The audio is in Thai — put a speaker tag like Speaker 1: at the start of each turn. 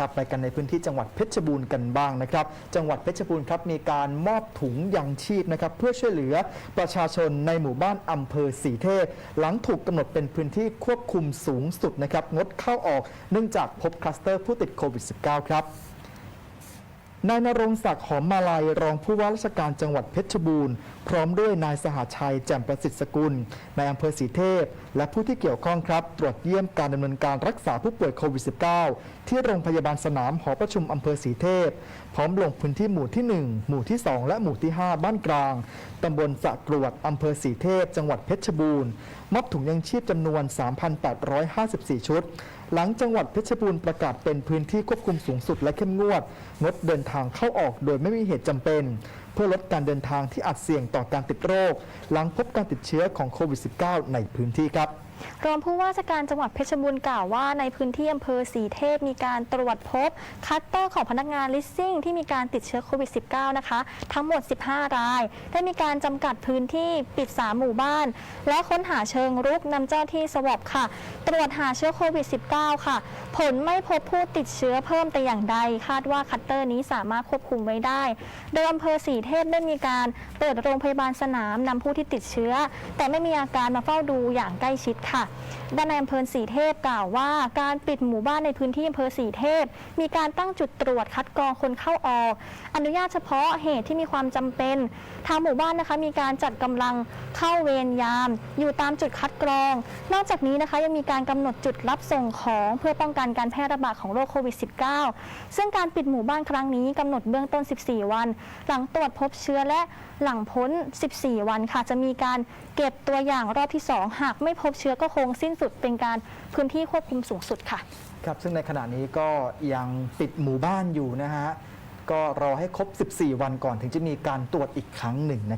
Speaker 1: ครับไปกันในพื้นที่จังหวัดเพชรบูรณ์กันบ้างนะครับ จังหวัดเพชรบูรณ์ครับมีการมอบถุงยังชีพนะครับเพื่อช่วยเหลือประชาชนในหมู่บ้านอำเภอสีเทพหลังถูกกำหนดเป็นพื้นที่ควบคุมสูงสุดนะครับงดเข้าออกเนื่องจากพบคลัสเตอร์ผู้ติดโควิด -19 ครับ นายนรงศักดิ์หอมมาลัยรองผู้ว่าราชการจังหวัดเพชรบูรณ์ พร้อมด้วยนายสหชัยแจ่มประสิทธิ์สกุลนายอำเภอสีเทพ และผู้ที่เกี่ยวข้องครับ ตรวจเยี่ยมการดำเนินการรักษาผู้ป่วยโควิด -19 ที่โรงพยาบาลสนามหอประชุมอำเภอสีเทพ พร้อมลงพื้นที่หมู่ที่ 1 หมู่ที่ 2 และหมู่ที่ 5 บ้านกลาง ตำบลสะกรวดอำเภอสีเทพ จังหวัดเพชรบูรณ์มอบถุงยังชีพจำนวน 3,854 ชุด หลังจังหวัดเพชรบูรณ์ประกาศเป็นพื้นที่ควบคุมสูงสุดและเข้มงวด งดเดินทางเข้าออกโดยไม่มีเหตุจำเป็น เพื่อลดการเดินทางที่อาจเสี่ยงต่อการติดโรค หลังพบการติดเชื้อของโควิด -19 ในพื้นที่ครับ
Speaker 2: รองผู้ว่าราชการจังหวัดเพชรบูรณ์กล่าวว่าในพื้นที่อำเภอสีเทพมีการตรวจพบคัตเตอร์ของพนักงานลิสซิ่งที่มีการติดเชื้อโควิด -19 นะคะ ทั้งหมด 15 ราย ได้มีการจำกัดพื้นที่ปิด 3 หมู่บ้าน และค้นหาเชิงรุกนำเจ้าที่สวอปค่ะ ตรวจหาเชื้อโควิด -19 ค่ะ ผลไม่พบผู้ติดเชื้อเพิ่มแต่อย่างใด คาดว่าคัตเตอร์นี้สามารถควบคุมไว้ได้ โดยอำเภอสีเทพได้มีการเปิดโรงพยาบาลสนามนำผู้ที่ติดเชื้อ แต่ไม่มีอาการมาเฝ้าดูอย่างใกล้ชิดค่ะด้านในอำเภอสีเทพกล่าวว่าการปิดหมู่บ้านในพื้นที่อำเภอสีเทพ มีการตั้งจุดตรวจคัดกรองคนเข้าออก อนุญาตเฉพาะเหตุที่มีความจำเป็น ทางหมู่บ้านนะคะมีการจัดกำลังเข้าเวรยาม อยู่ตามจุดคัดกรอง นอกจากนี้นะคะยังมีการกำหนดจุดรับส่งของเพื่อป้องกันการแพร่ระบาดของโรคโควิด -19 ซึ่งการปิดหมู่บ้านครั้งนี้กำหนดเบื้องต้น 14 วัน หลังตรวจพบเชื้อและหลังพ้น 14 วันค่ะจะมีการเก็บตัวอย่างรอบที่ 2 หากไม่พบเชื้อก็คงสิ้นสุดเป็นการพื้นที่ควบคุมสูงสุดค่ะ
Speaker 1: ครับ ซึ่งในขณะนี้ก็ยังปิดหมู่บ้านอยู่นะฮะ ก็รอให้ครบ 14 วันก่อนถึงจะมีการตรวจอีกครั้งหนึ่งนะครับ